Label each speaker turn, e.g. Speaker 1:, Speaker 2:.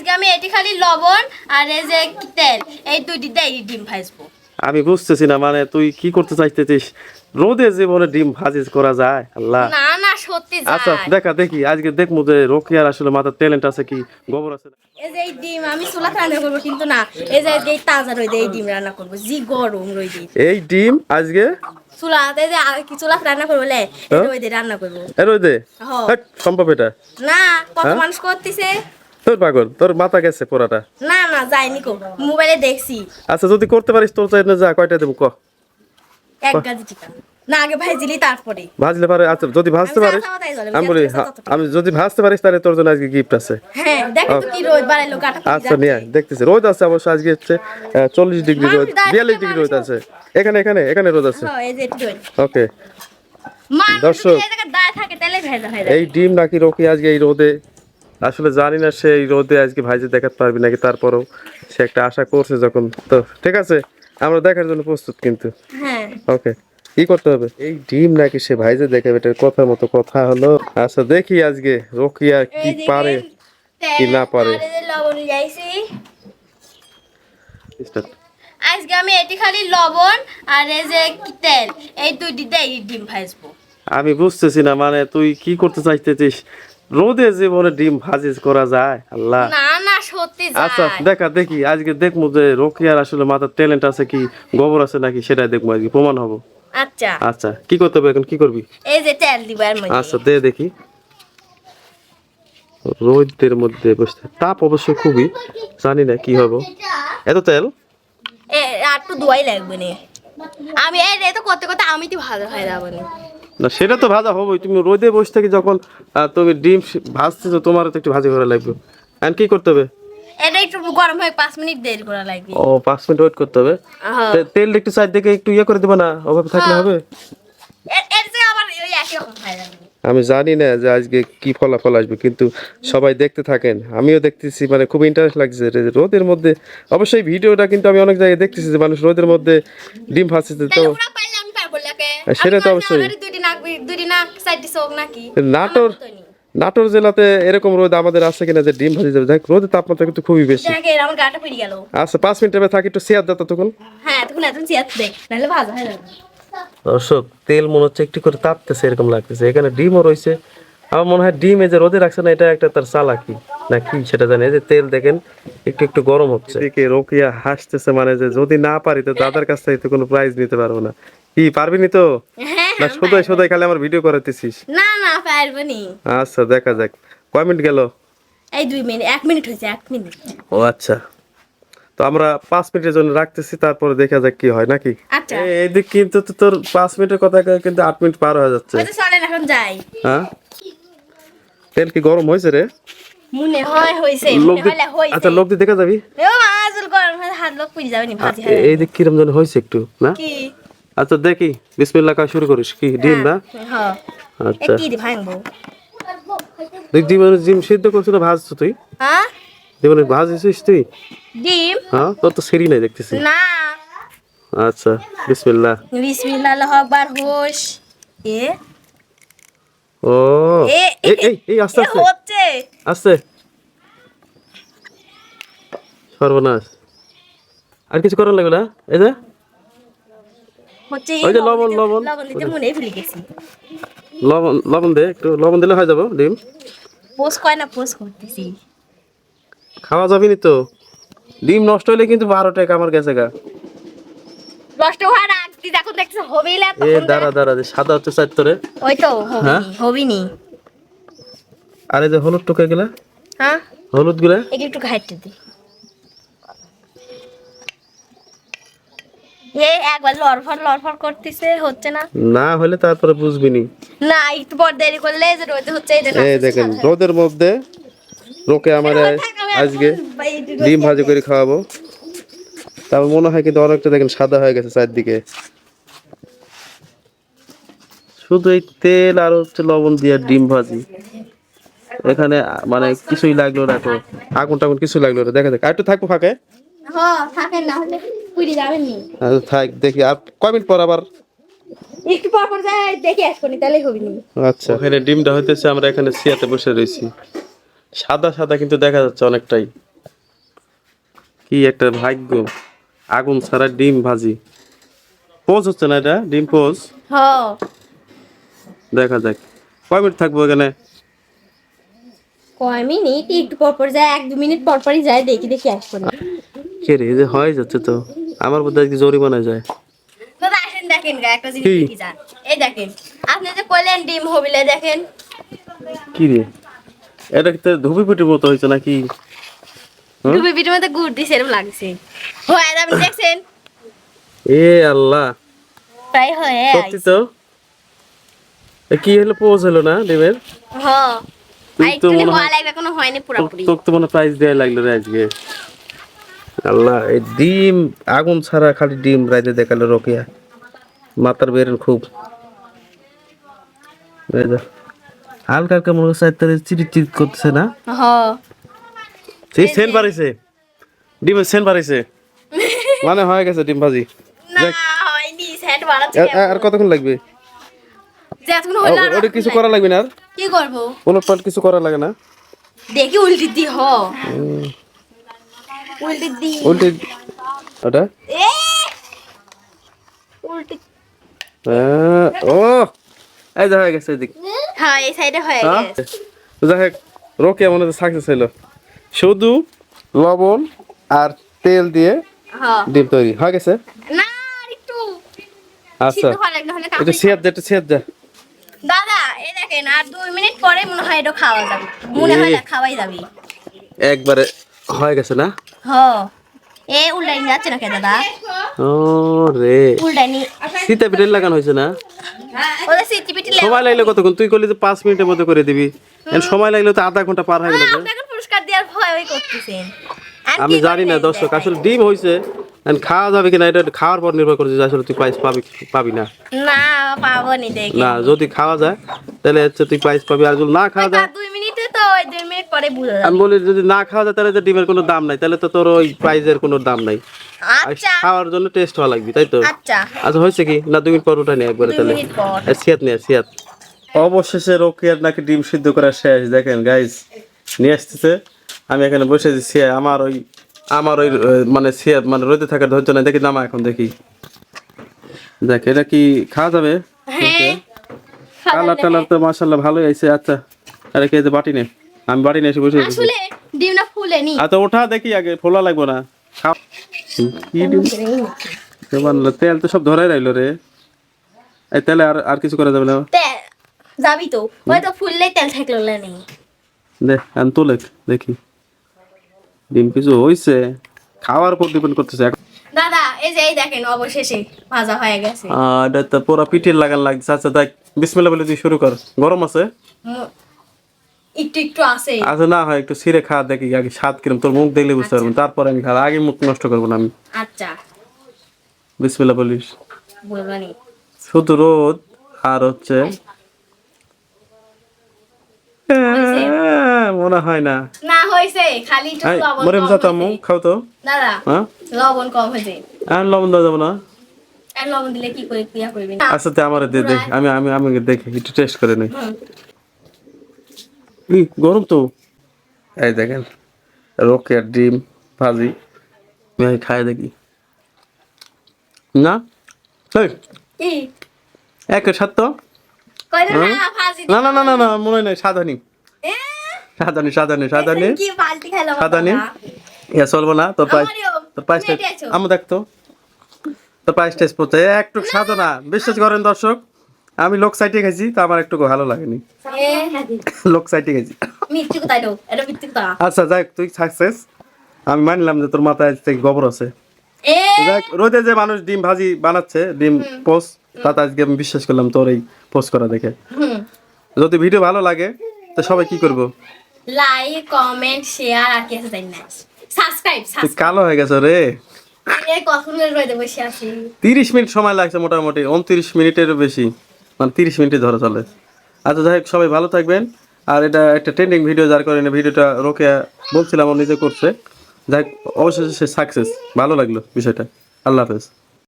Speaker 1: আজকে আমি এটি খালি লবণ আর এই যে তেল এই দুইটি দিয়ে ডিম ভাজবো।
Speaker 2: আমি বুঝতেছি না মানে তুই কি করতে চাইতেছিস? রোদে জীবনে ডিম ভাজি করা যায়? আল্লাহ।
Speaker 1: না না সত্যি যায়।
Speaker 2: আচ্ছা দেখা দেখি আজকে দেখব যে রোকিয়ার আসলে মাথার ট্যালেন্ট আছে কি গোবর আছে
Speaker 1: এই যে এই ডিম আমি চুলা রান্না করব কিন্তু না এই যে এই তাজা রই এই ডিম রান্না করব জি গরম রই
Speaker 2: এই ডিম আজকে?
Speaker 1: চুলাতে যে কি চুলা রান্না করব লে
Speaker 2: হ্যাঁ?
Speaker 1: রান্না করব।
Speaker 2: এ রোদে?
Speaker 1: হ্যাঁ।
Speaker 2: সম্ভব এটা?
Speaker 1: না কত
Speaker 2: হ্যাঁ?
Speaker 1: মানুষ করতেছে?
Speaker 2: তোর পাগল তোর মাথা গেছে পোড়াটা।
Speaker 1: না না যায়নি কো মোবাইলে দেখছি।
Speaker 2: আচ্ছা যদি করতে পারিস তোর চাই না যা কয়টা দেবো ক?
Speaker 1: এক গাজি টিকা। না আগে ভাইজিলি তারপরে।
Speaker 2: ভাজলে পারে আচ্ছা যদি ভাজতে পারিস আমি বলি। আমি যদি ভাজতে পারিস তাহলে তোর জন্য আজকে গিফট আছে।
Speaker 1: হ্যাঁ দেখো তো কি রোদ বাড়াইলো গাটা
Speaker 2: আচ্ছা নিয়ে দেখতেছি রোদ আছে অবশ্য আজকে হচ্ছে চল্লিশ ডিগ্রি রোদ
Speaker 1: মানুষ দাঁড়িয়ে
Speaker 2: বিয়াল্লিশ ডিগ্রি রোদ আছে। এখানে এখানে এখানে রোদ আছে।
Speaker 1: হ্যাঁ এই যে একটু
Speaker 2: ওকে। দর্শক।
Speaker 1: এই
Speaker 2: ডিম নাকি রকি আজকে এই রোদে আসলে জানি না সে এই রোদে আজকে ভাইজে দেখাতে পারবি নাকি তারপরেও সে একটা আশা করছে যখন। তো ঠিক আছে আমরা দেখার জন্য প্রস্তুত কিন্তু।
Speaker 1: হ্যাঁ।
Speaker 2: ওকে কি করতে হবে? এই ডিম নাকি সে ভাইজে দেখাবে এটার কথার মতো কথা হলো। আচ্ছা দেখি আজকে রকিয়া কি পারে কি না পারে।
Speaker 1: আজকে আমি এটি খালি লবণ আর এই যে তেল এই দুইটি দিয়ে ডিম ভাজবো।
Speaker 2: আমি বুঝতেছি না মানে তুই কি করতে চাইতেছিস? রোদে জীবনে ডিম ভাজি করা যায়? আল্লাহ।
Speaker 1: না না সত্যি
Speaker 2: আচ্ছা দেখা দেখি আজকে দেখব যে রকিয়ার আসলে মাথার ট্যালেন্ট আছে কি গোবর আছে নাকি সেটাই দেখব আজকে প্রমাণ হব।
Speaker 1: আচ্ছা।
Speaker 2: আচ্ছা কি করতে হবে এখন কি করবি?
Speaker 1: এই যে তেল মধ্যে।
Speaker 2: আচ্ছা দে দেখি। রোদের মধ্যে বসতে তাপ অবশ্য খুবই জানি না কি হব। এত তেল?
Speaker 1: এ একটু দোয়াই লাগবে না। আমি এই তো করতে করতে আমি তো ভালো হয়ে যাব না
Speaker 2: না সেটা তো ভাজা হবোই। তুমি রোদে বসে থাকি যখন তুমি ডিম ভাজতেছো তোমার তো একটু ভাজি করা লাগবে। আর কি করতে হবে?
Speaker 1: এটা একটু গরম হয়ে পাঁচ মিনিট দেরি করা লাগবে।
Speaker 2: ও পাঁচ মিনিট ওয়েট করতে হবে।
Speaker 1: হ্যাঁ।
Speaker 2: তেল একটু সাইড থেকে একটু ইয়ে করে দেবো না? ওভাবে থাকলে হবে?
Speaker 1: এর এর যে আবার ওই একই রকম হয়ে
Speaker 2: আমি জানি না যে আজকে কি ফলাফল আসবে কিন্তু সবাই দেখতে থাকেন। আমিও দেখতেছি মানে খুব ইন্টারেস্ট লাগছে যে রোদের মধ্যে। অবশ্যই ভিডিওটা কিন্তু আমি অনেক জায়গায় দেখতেছি যে মানুষ রোদের মধ্যে ডিম ভাজছে তো সেটা তো অবশ্যই। নাটোর নাটোর জেলাতে এরকম রোদ আমাদের আছে কিনা যে ডিম ভাজি যাবে? দেখ রোদের তাপমাত্রা কিন্তু খুবই বেশি।
Speaker 1: দেখে আমার গাটা পড়ে গেল।
Speaker 2: আচ্ছা পাঁচ মিনিটের থাকি একটু শেয়ার দাও তখন।
Speaker 1: হ্যাঁ তখন এত চেয়ার দেখ নাহলে ভাজা হয়ে যাবে।
Speaker 2: দর্শক তেল মনে হচ্ছে একটু করে তাপতেছে এরকম লাগতেছে। এখানে ডিমও রয়েছে। আমার মনে হয় ডিম এই যে রোদে রাখছে না এটা একটা তার চালাকি। না কি সেটা জানি। যে তেল দেখেন একটু একটু গরম হচ্ছে। এদিকে রোকিয়া হাসতেছে মানে যে যদি না পারি তো দাদার কাছ থেকে তো কোনো প্রাইজ নিতে পারব না। কি পারবি নি তো?
Speaker 1: হ্যাঁ
Speaker 2: না সদাই সদাই খালি আমার ভিডিও করাতেছিস
Speaker 1: না না পারব নি।
Speaker 2: আচ্ছা দেখা যাক। কয় মিনিট গেল?
Speaker 1: এই দুই মিনিট এক মিনিট হয়েছে এক মিনিট।
Speaker 2: ও আচ্ছা। তো আমরা পাঁচ মিনিটের জন্য রাখতেছি তারপরে দেখা যাক কি হয় নাকি?
Speaker 1: আচ্ছা।
Speaker 2: এই- এইদিক কিন্তু তো তোর পাঁচ মিনিটের কথা কিন্তু আট মিনিট পার হয়ে যাচ্ছে।
Speaker 1: চলেন এখন যাই।
Speaker 2: হ্যাঁ? তেল কি গরম হয়েছে রে?
Speaker 1: মনে হয় হয়েছে
Speaker 2: আচ্ছা লোক দিয়ে দেখা যাবি?
Speaker 1: ও আজল গরম হয়ে হাত লোক পুড়ে যাবে নি ভাজি
Speaker 2: এ- এই দিক কিরম যেন হয়েছে একটু না?
Speaker 1: কি?
Speaker 2: আচ্ছা দেখি। বিসমিল্লাহ কাজ শুরু করিস। কি ডিম না?
Speaker 1: হ্যাঁ।
Speaker 2: আচ্ছা।
Speaker 1: কি
Speaker 2: দেখ ডিম ডিম সিদ্ধ করছিস না ভাজছো তুই?
Speaker 1: হ্যাঁ?
Speaker 2: জীবনে ভাজিস তুই?
Speaker 1: ডিম?
Speaker 2: হ্যাঁ তোর তো সেরি নাই দেখতেছি।
Speaker 1: না।
Speaker 2: আচ্ছা বিসমিল্লাহ।
Speaker 1: বিসমিল্লাহ আল্লাহু আকবার হোশ। এ।
Speaker 2: ও।
Speaker 1: এ
Speaker 2: এই এই এই আস্তে আস্তে।
Speaker 1: হচ্ছে।
Speaker 2: আস্তে। সর্বনাশ। আর কিছু করার লাগবে না? এই যে।
Speaker 1: হচ্ছে
Speaker 2: ওই যে লবণ, লবণ।
Speaker 1: লবণ। দিতে মনে ভুলে গেছি
Speaker 2: লবণ লবণ দে একটু লবণ দিলে হয়ে যাব ডিম।
Speaker 1: পোস্ট কয় না পোস্ট করতেছি?
Speaker 2: খাওয়া যাবে নি তো। ডিম নষ্ট হলে কিন্তু বারো টাকা আমার গেছে গা।
Speaker 1: নষ্ট হওয়ার আগ দিয়ে এখন দেখছ হবেই না
Speaker 2: এ দাঁড়া দাঁড়া যে সাদা হচ্ছে চার তোরে।
Speaker 1: ওই তো
Speaker 2: হ্যাঁ? যে হলুদ টুকা গুলা?
Speaker 1: হ্যাঁ? হলুদগুলা? একটু ঘাইটে দি। এই একবার লড়ফড় লড়ফড় করতেছে হচ্ছে না?
Speaker 2: না হলে তারপরে বুঝবি নি
Speaker 1: না একটু পর দেরি করলে যে রোদে হচ্ছে এই যে
Speaker 2: এই দেখেন রোদের মধ্যে লোকে আমার আজকে ডিম ভাজি করে খাওয়াবো। তারপর মনে হয় কিন্তু অনেকটা দেখেন সাদা হয়ে গেছে চারদিকে। শুধু এই তেল আর হচ্ছে লবণ দিয়ে ডিম ভাজি। এখানে মানে কিছুই লাগল না তো আগুন টাগুন কিছু লাগল না। দেখা যাক আর একটু থাকব ফাঁকে?
Speaker 1: হ্যাঁ থাকেন না হলে। পুরি যাবেন নি।
Speaker 2: আর থাক দেখি আর কয় মিনিট পর আবার?
Speaker 1: একটু পর পর যাই দেখে আসব নি তাহলে হবি নি।
Speaker 2: আচ্ছা। ওখানে ডিমটা হইতেছে আমরা এখানে সিয়াতে বসে রয়েছি সাদা সাদা কিন্তু দেখা যাচ্ছে অনেকটাই। কি একটা ভাগ্য। আগুন ছাড়া ডিম ভাজি। পোজ হচ্ছে না এটা? ডিম পোজ?
Speaker 1: হ।
Speaker 2: দেখা যাক। কয় মিনিট থাকব এখানে?
Speaker 1: কয় মিনিট? একটু পর পর যায় এক দু মিনিট পর পরই যায় দেখি দেখি আসব না
Speaker 2: কে রে হয়ে যাচ্ছে তো। আমার বোধহয় আজকে জরিমানা যায়।
Speaker 1: দাদা আসেন দেখেন গা একটা জিনিস
Speaker 2: কি?
Speaker 1: যান। এই দেখেন আপনি যে কইলেন ডিম হবিলে দেখেন।
Speaker 2: কি রে? এটা তো ধুবি পিটির মতো হয়েছে নাকি? হুম?
Speaker 1: ডুবে পিঠের গুড় দিছে এরকম লাগছে। হয় আপনি দেখছেন?
Speaker 2: এ আল্লাহ।
Speaker 1: প্রায় হয়ে
Speaker 2: সত্যি তো? কি হলো পোজ হলো না ডিমের? তুই তো মনে হয়-
Speaker 1: কোনো হয়নি পুরোপুরি।
Speaker 2: তোকে তো মনে প্রাইজ দেওয়া লাগল রে আজকে। আল্লাহ এই ডিম আগুন ছাড়া খালি ডিম রাইতে দেখাল রকিয়া। মাথার বেরেন খুব। হালকা হালকা মনে হচ্ছে তার চিট চিট করতেছে না? সেই সেন বাড়িছে। ডিমের সেন বাড়িছে। মানে হয়ে গেছে ডিম ভাজি। আর- কতক্ষণ লাগবে? ওটা কিছু করা লাগবে না আর?
Speaker 1: কি করব?
Speaker 2: উলট পাল্ট কিছু করা লাগে না?
Speaker 1: দেখি উল্টি দি হ। উল্টি দি।
Speaker 2: উল্টে ওটা?
Speaker 1: এ!
Speaker 2: হ্যাঁ, ও! এই যা হয়ে গেছে এদিক।
Speaker 1: হ্যাঁ এই সাইডে হয়ে
Speaker 2: হ্যাঁ?
Speaker 1: গেছে।
Speaker 2: যাই হোক রোকে মনে হচ্ছে সাকসেস হলো শুধু লবণ আর তেল দিয়ে
Speaker 1: হ্যাঁ।
Speaker 2: ডিম তৈরি। হয়ে গেছে?
Speaker 1: না একটু
Speaker 2: আচ্ছা। সিয়াদ সিয়াদ যা
Speaker 1: দাদা এই দেখেন আর দুই মিনিট পরে মনে হয় এটা খাওয়া যাবে। মনে হয় না খাওয়াই যাবে।
Speaker 2: একবারে হয়ে গেছে না?
Speaker 1: হ। এ উল্টাই যাচ্ছে না কে দাদা?
Speaker 2: ও রে।
Speaker 1: উল্টাইনি
Speaker 2: সীতা পিঠের লাগানো হয়েছে না?
Speaker 1: ওদের সিটি পিটি
Speaker 2: সময় লাগলে কতক্ষণ? তুই করলি পাঁচ মিনিটের মধ্যে করে দিবি। সময় লাগলে তো আধা ঘণ্টা পার হয়ে গেল
Speaker 1: এখন পুরস্কার দেওয়ার ভয় ওই করতেছেন
Speaker 2: আমি জানি না? দর্শক আসলে ডিম হয়েছে। খাওয়া যাবে কিনা এটা খাওয়ার পর নির্ভর করছে আসলে তুই প্রাইস পাবি পাবি না।
Speaker 1: না পাবো নি দেখে।
Speaker 2: না যদি খাওয়া যায় তাহলে হচ্ছে তুই প্রাইস পাবি। আর যদি না খাওয়া যায়
Speaker 1: মিনিট পরে বুঝা যাবে।
Speaker 2: আমি বলি যদি না খাওয়া যায় তাহলে তো ডিমের কোনো দাম নাই। তাহলে তো তোর ওই প্রাইজের কোনো দাম নাই।
Speaker 1: আচ্ছা।
Speaker 2: খাওয়ার জন্য টেস্ট হওয়া লাগবে তাই তো?
Speaker 1: আচ্ছা।
Speaker 2: আচ্ছা হয়েছে কি? না দুই মিনিট পর উঠা নি একবারে তাহলে। সিয়াত নিয়ে সিয়াত অবশেষে রোকিয়ার নাকি ডিম সিদ্ধ করা শেষ। দেখেন গাইস নিয়ে আসতেছে। আমি এখানে বসে দিচ্ছি আমার ওই আমার ওই মানে সিয়াত মানে রোদে থাকার ধৈর্য নাই। দেখি নামা এখন দেখি। দেখ এটা কি খাওয়া যাবে?
Speaker 1: হ্যাঁ।
Speaker 2: কালার টালার তো মাসাল্লাহ ভালোই আছে আচ্ছা আরে কে যে বাটি নে? আমি বাটি নিয়ে এসে বসে
Speaker 1: আসলে ডিমটা ফুলেনি।
Speaker 2: আচ্ছা ওঠা দেখি আগে ফোলা লাগবে না। কি ডিম? তেল তো সব ধরাই রাইলো রে। এই তেলে আর আর কিছু করা যাবে না।
Speaker 1: তে- যাবি তো। ওই তো ফুললেই তেল থাকল নেই।
Speaker 2: দে আমি তোলে দেখি। ডিম কিছু হইছে। খাওয়ার উপর ডিপেন্ড করতেছে। এখন।
Speaker 1: দাদা এই যে এই দেখেন অবশেষে ভাজা হয়ে গেছে।
Speaker 2: আহ, এটা তো পুরো পিঠের লাগান লাগছে। আচ্ছা দেখ বিসমিল্লাহ বলে তুই শুরু কর। গরম আছে?
Speaker 1: একটু একটু আছে।
Speaker 2: আচ্ছা না হয় একটু সিরে দেখি আগে স্বাদ কিরম তোর মুখ দেখলে বুঝতে পারব। তারপরে আমি খা আগে মুখ নষ্ট করব না আমি।
Speaker 1: আচ্ছা।
Speaker 2: বিসমিল্লাহ বলিস।
Speaker 1: বলবানি।
Speaker 2: শুধু রোদ আর হচ্ছে মনে হয় না।
Speaker 1: না খালি একটু লবণ
Speaker 2: মরিম মু খাও তো।
Speaker 1: দাদা
Speaker 2: হ্যাঁ?
Speaker 1: লবণ কম
Speaker 2: আর লবণ দেওয়া যাব না।
Speaker 1: আর লবণ দিলে কি করে ক্রিয়া করবি না?
Speaker 2: আচ্ছা তে আমার দে দেখ আমি আমি আমি দেখি একটু টেস্ট করে নেই। ই, গরম তো। এই দেখেন রকেট ডিম ভাজি। আমি খাই দেখি। না? এই,
Speaker 1: কি?
Speaker 2: এক সাত তো?
Speaker 1: না
Speaker 2: না না না না না মনে হয় নাই সাধানি
Speaker 1: এ,
Speaker 2: সাধানি সাধানি সাধানি
Speaker 1: কি বালতি খেলাম
Speaker 2: সাদানি। ইয়া চলবো না তোর
Speaker 1: আমারও।
Speaker 2: তোর
Speaker 1: আছো।
Speaker 2: আমি দেখতো তোর প্রাইস টেস্ট করতে একটু সাধনা বিশ্বাস করেন দর্শক। আমি লোক সাইটে গেছি তো আমার একটু ভালো লাগেনি। লোক সাইটে গেছি। আচ্ছা যাক তুই সাকসেস আমি মানলাম যে তোর মাথায় থেকে গোবর আছে। যাক রোদে যে মানুষ ডিম ভাজি বানাচ্ছে ডিম পোস্ট তাতে আজকে আমি বিশ্বাস করলাম তোর এই পোস্ট করা দেখে। যদি ভিডিও ভালো লাগে তো সবাই কি করব?
Speaker 1: লাইক কমেন্ট শেয়ার আর কি আছে না। সাবস্ক্রাইব
Speaker 2: কালো হয়ে গেছো রে।
Speaker 1: কখন বসে আছি
Speaker 2: তিরিশ মিনিট সময় লাগছে মোটামুটি উনত্রিশ মিনিটেরও বেশি। মানে তিরিশ মিনিটে ধরা চলে। আচ্ছা যাই হোক সবাই ভালো থাকবেন। আর এটা একটা ট্রেন্ডিং ভিডিও যার কারণে ভিডিওটা রোকে বলছিলাম ও নিজে করছে। যাই হোক, অবশ্যই সে সাকসেস ভালো লাগল বিষয়টা। আল্লাহ হাফেজ।